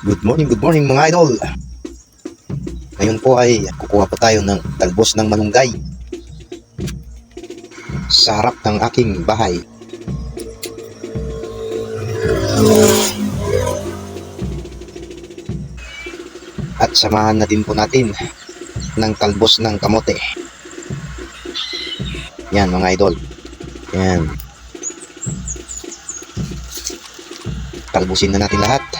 Good morning, good morning mga idol. Ngayon po ay kukuha po tayo ng talbos ng malunggay sa harap ng aking bahay. At samahan na din po natin ng talbos ng kamote. Yan mga idol. Yan. Talbusin na natin lahat.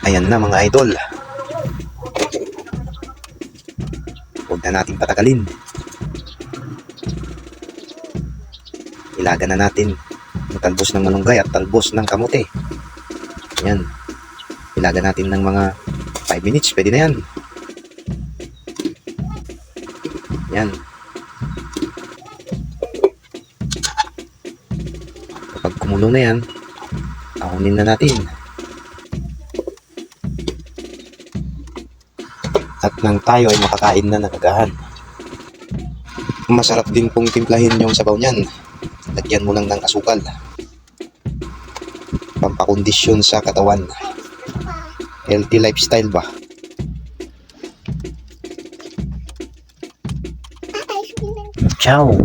Ayan na mga idol. Huwag na natin patagalin. Ilaga na natin ang talbos ng malunggay at talbos ng kamote. Ayan. Ilaga natin ng mga 5 minutes. Pwede na yan. Yan. Kapag kumulo na yan, ahunin na natin. At nang tayo ay makakain na nagagahan. Masarap din pong timplahin yung sabaw niyan. Lagyan mo lang ng asukal. Pampakondisyon sa katawan. Healthy lifestyle ba? Ciao!